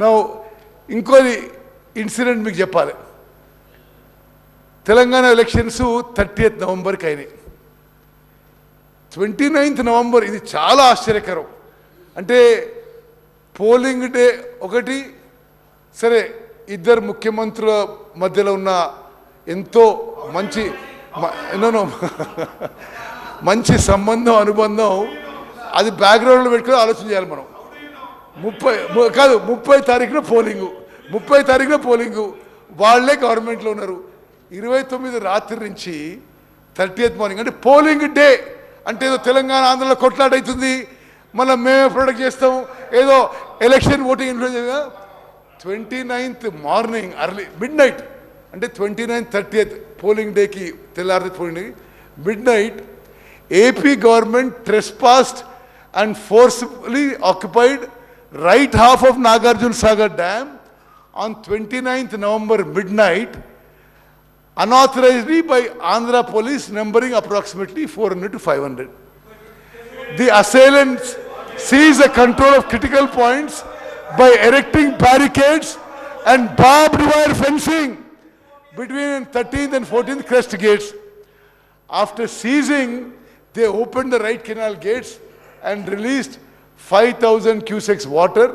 నా ఇంకోది ఇన్సిడెంట్ మీకు చెప్పాలి. తెలంగాణ ఎలక్షన్స్ థర్టీయత్ నవంబర్కి అయినాయి. ట్వంటీ నైన్త్ నవంబర్ ఇది చాలా ఆశ్చర్యకరం. అంటే పోలింగ్ డే ఒకటి సరే ఇద్దరు ముఖ్యమంత్రుల మధ్యలో ఉన్న ఎంతో మంచి ఎన్నోనో మంచి సంబంధం అనుబంధం అది బ్యాక్గ్రౌండ్లో పెట్టుకుని ఆలోచన చేయాలి మనం. ముప్పై కాదు ముప్పై తారీఖున పోలింగు. ముప్పై తారీఖున పోలింగు. వాళ్ళే గవర్నమెంట్లో ఉన్నారు. ఇరవై తొమ్మిది రాత్రి నుంచి థర్టీయత్ మార్నింగ్ అంటే పోలింగ్ డే. అంటే ఏదో తెలంగాణ ఆంధ్రలో కొట్లాట అవుతుంది మళ్ళీ మేమే ప్రొడక్ట్ చేస్తాం. ఏదో election voting influence twenty ninth morning early midnight అంటే ట్వంటీ నైన్త్ థర్టీయత్ పోలింగ్ డేకి తెల్లారి పోలింగ్ డేకి midnight AP government trespassed and forcefully occupied right half of Nagarjun Sagar Dam on 29th November midnight, unauthorizedly by Andhra police numbering approximately 400 to 500. The assailants seized the control of critical points by erecting barricades and barbed wire fencing between 13th and 14th crest gates. After seizing, they opened the right canal gates and released 5,000 cusecs water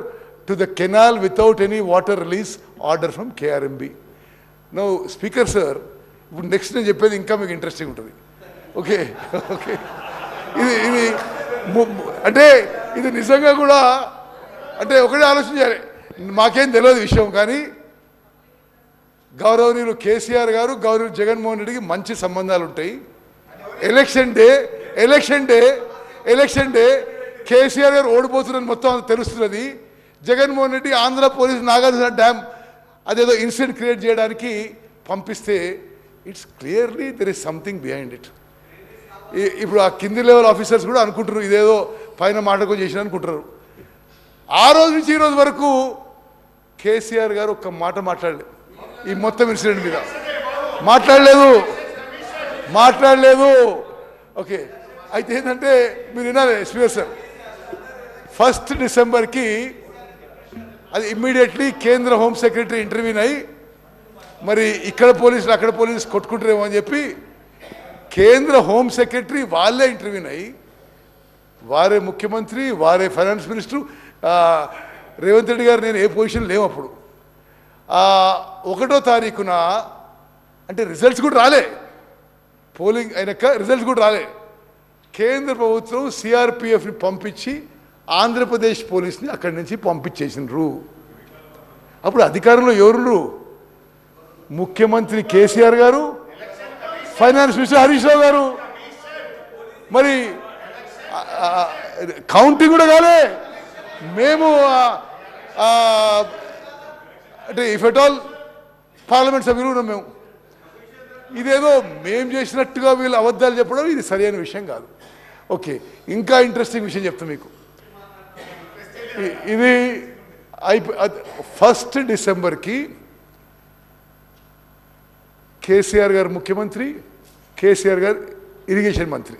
to the canal without any water release order from KRMB. No speaker sir ఇప్పుడు next నేను చెప్పేది ఇంకా మీకు interesting ఉంటుంది. Okay okay ఇది ఇది అంటే ఇది నిజంగా కూడా అంటే ఒకటే ఆలోచన చేయాలి. మాకేం తెలియదు విషయం కానీ గౌరవనీయులు కేసీఆర్ గారు గౌరవ జగన్మోహన్ రెడ్డికి మంచి సంబంధాలు ఉంటాయి. Election day election day election day KCR గారు ఓడిపోతున్నారని మొత్తం తెలుస్తున్నది. జగన్మోహన్ రెడ్డి ఆంధ్ర పోలీస్ నాగార్జున డ్యామ్ అదేదో ఇన్సిడెంట్ క్రియేట్ చేయడానికి పంపిస్తే it's clearly there is something behind it. ఇప్పుడు ఆ కింది లెవెల్ ఆఫీసర్స్ కూడా అనుకుంటారు ఇదేదో పైన మాటకు చేసిన అనుకుంటారు ఆ రోజు నుంచి ఈ రోజు వరకు కేసీఆర్ గారు ఒక్క మాట మాట్లాడలేదు. ఈ మొత్తం ఇన్సిడెంట్ మీద. మాట్లాడలేదు. మాట్లాడలేదు. ఓకే. అయితే ఏంటంటే మీరు వినాలి స్పీకర్ సార్. ఫస్ట్ డిసెంబర్కి అది ఇమ్మీడియట్లీ కేంద్ర హోమ్ సెక్రటరీ ఇంటర్వ్యూన్ అయ్యి మరి ఇక్కడ పోలీసులు అక్కడ పోలీసులు కొట్టుకుంటారేమో అని చెప్పి కేంద్ర హోమ్ సెక్రటరీ వాళ్ళే ఇంటర్వ్యూన్ అయ్యి వారే ముఖ్యమంత్రి వారే ఫైనాన్స్ మినిస్టర్ రేవంత్ రెడ్డి గారు నేను ఏ పొజిషన్ లేవు అప్పుడు. ఒకటో తారీఖున అంటే రిజల్ట్స్ కూడా రాలే. పోలింగ్ అయినాక రిజల్ట్స్ కూడా రాలే. కేంద్ర ప్రభుత్వం సిఆర్పిఎఫ్ని పంపించి ఆంధ్రప్రదేశ్ పోలీస్ని అక్కడి నుంచి పంపించేసినారు. అప్పుడు అధికారంలో ఎవరు ముఖ్యమంత్రి కేసీఆర్ గారు ఫైనాన్స్ మినిస్టర్ హరీష్ రావు గారు. మరి కౌంటింగ్ కూడా కాలే. మేము అంటే ఇఫ్ ఎట్ ఆల్ పార్లమెంట్ సభ్యులు ఉన్నాం మేము. ఇదేదో మేము చేసినట్టుగా వీళ్ళు అబద్ధాలు చెప్పడం ఇది సరైన విషయం కాదు. ఓకే ఇంకా ఇంట్రెస్టింగ్ విషయం చెప్తాను మీకు. ఇది అయిపో ఫస్ట్ డిసెంబర్కి కేసీఆర్ గారు ముఖ్యమంత్రి కేసీఆర్ గారు ఇరిగేషన్ మంత్రి.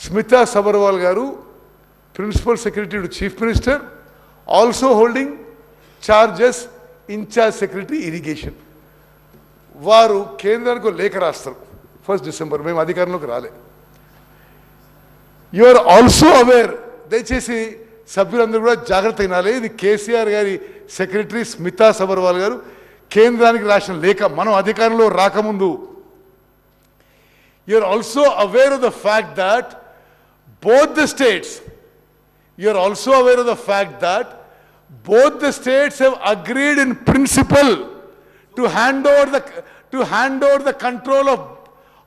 స్మితా సబర్వాల్ గారు principal secretary to chief minister also holding charges in charge secretary irrigation. వారు కేంద్రానికి లేఖ రాస్తారు ఫస్ట్ డిసెంబర్ మేము అధికారంలోకి రాలే. యు ఆర్ ఆల్సో అవేర్ దయచేసి సభ్యులందరూ కూడా జాగ్రత్త అయినాలి ఇది కేసీఆర్ గారి సెక్రటరీ స్మితా సబర్వాల్ గారు. కేంద్రానికి రాసిన లేఖ మనం అధికారంలో రాకముందు. You are also aware of the fact that both the states you are also aware of the fact that both the states have agreed in principle to hand over the to hand over the control of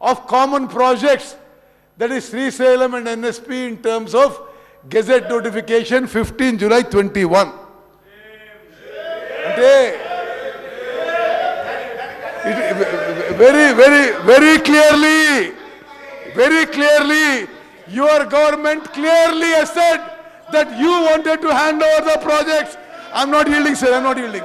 of common projects that is Srisailam and NSP in terms of terms of gazette notification 15 July 21 అంటే very very very clearly very clearly, your government clearly has said that you wanted to hand over the projects. I'm not yielding, sir. I'm not yielding.